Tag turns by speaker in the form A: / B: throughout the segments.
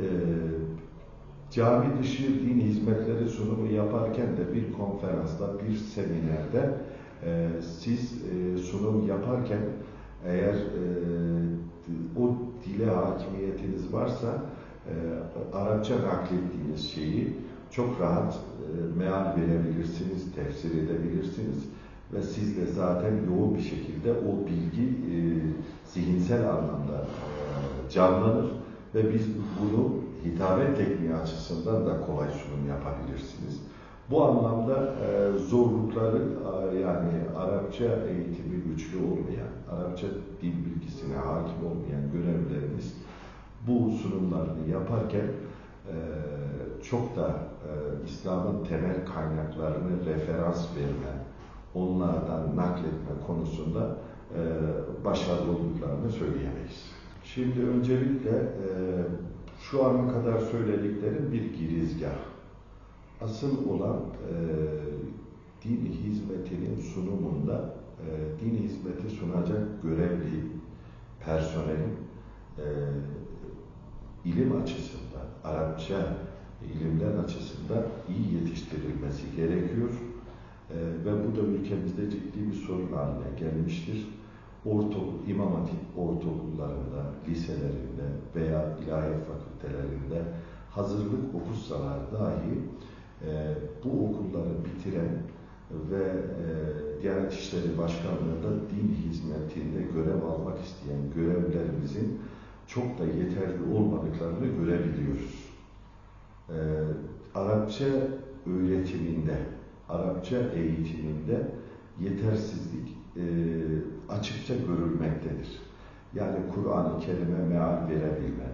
A: e, cami dışı din hizmetleri sunumu yaparken de bir konferansta, bir seminerde e, siz e, sunum yaparken eğer e, o dile hakimiyetiniz varsa e, Arapça naklettiğiniz şeyi çok rahat e, meal verebilirsiniz, tefsir edebilirsiniz ve siz de zaten yoğun bir şekilde o bilgi e, zihinsel anlamda e, canlanır ve biz bunu hitabet tekniği açısından da kolay sunum yapabilirsiniz. Bu anlamda e, zorlukları yani Arapça eğitimi güçlü olmayan, Arapça dil bilgisine hakim olmayan görevlerimiz bu sunumlarını yaparken e, çok da e, İslam'ın temel kaynaklarını referans verme, onlardan nakletme konusunda e, başarılı olduklarını söyleyemeyiz. Şimdi öncelikle e, şu ana kadar söylediklerim bir girizgah. Asıl olan e, din hizmetinin sunumunda e, din hizmeti sunacak görevli personelin e, ilim açısından, Arapça ilimler açısından iyi yetiştirilmesi gerekiyor. E, ve bu da ülkemizde ciddi bir sorun haline gelmiştir. Ortaokul, İmam Hatip ortaokullarında, liselerinde veya ilahiyat fakültelerinde hazırlık okusalar dahi e, bu okulları bitiren ve e, Diyanet İşleri Başkanlığı'nda din hizmetinde görev almak isteyen görevlerimizin çok da yeterli olmadıklarını görebiliyoruz. E, Arapça öğretiminde, Arapça eğitiminde yetersizlik e, açıkça görülmektedir. Yani Kur'an-ı Kerim'e meal verebilme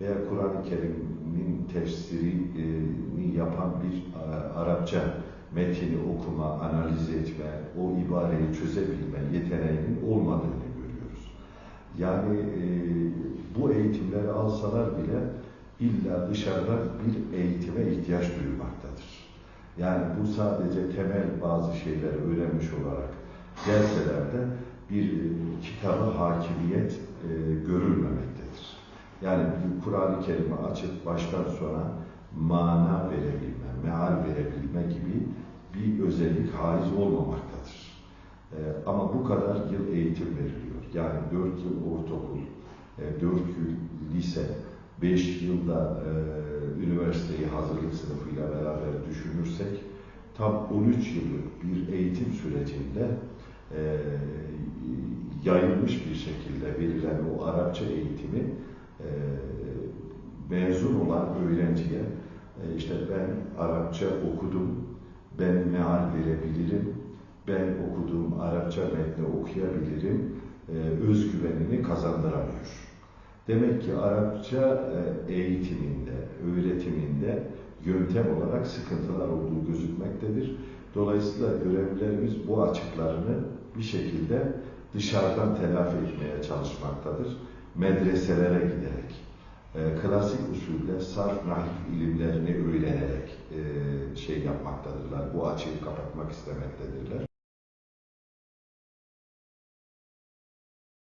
A: veya Kur'an-ı Kerim'in tefsirini yapan bir e, Arapça metini okuma, analiz etme, o ibareyi çözebilme yeteneğinin olmadığını görüyoruz. Yani e, bu eğitimleri alsalar bile illa dışarıdan bir eğitime ihtiyaç duymaktadır. Yani bu sadece temel bazı şeyleri öğrenmiş olarak gelseler de bir e, kitaba hakimiyet e, görülmemektedir. Yani Kur'an-ı Kerim'i açıp baştan sona mana verebilme, meal verebilme gibi bir özellik haiz olmamaktadır. E, ama bu kadar yıl eğitim veriliyor. Yani 4 yıl ortaokul, e, 4 yıl lise, 5 yılda e, üniversiteyi hazırlık sınıfıyla beraber düşünürsek tam 13 yıllık bir eğitim sürecinde e, yayılmış bir şekilde verilen o Arapça eğitimi e, mezun olan öğrenciye e, işte ben Arapça okudum, ben meal verebilirim, ben okuduğum Arapça metni okuyabilirim, e, özgüvenini kazandıramıyor. Demek ki Arapça e, eğitiminde, öğretiminde yöntem olarak sıkıntılar olduğu gözükmektedir. Dolayısıyla görevlilerimiz bu açıklarını bir şekilde dışarıdan telafi etmeye çalışmaktadır. Medreselere giderek, e, klasik usulde sarf nahif ilimlerini öğrenerek e, şey yapmaktadırlar. Bu açığı kapatmak istemektedirler.